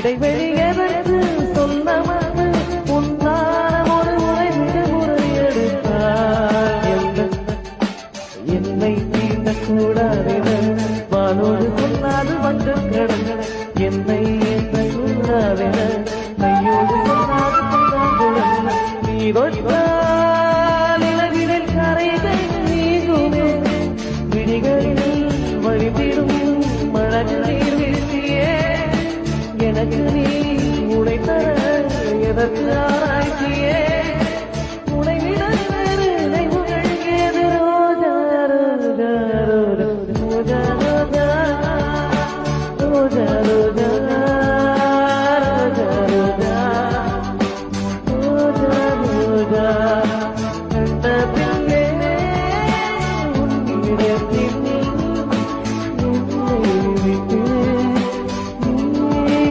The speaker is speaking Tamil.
இடைவெளி எதற்கு சொன்னவது உன்னான ஒரு முறை விடுமுறை எடுத்தார் எந்த என்னை தீண்டக்கூடாதென வானோடு சொன்னாது வந்து கிடந்த என்னை ஏற்றக்கூடாதென கையோடு சொன்னாது சொன்னாது நீ எனக்கு நீ உடை தர எதற்கு ஆராய்ச்சியே? உடை விட ரோஜா ரோஜா ரோஜா.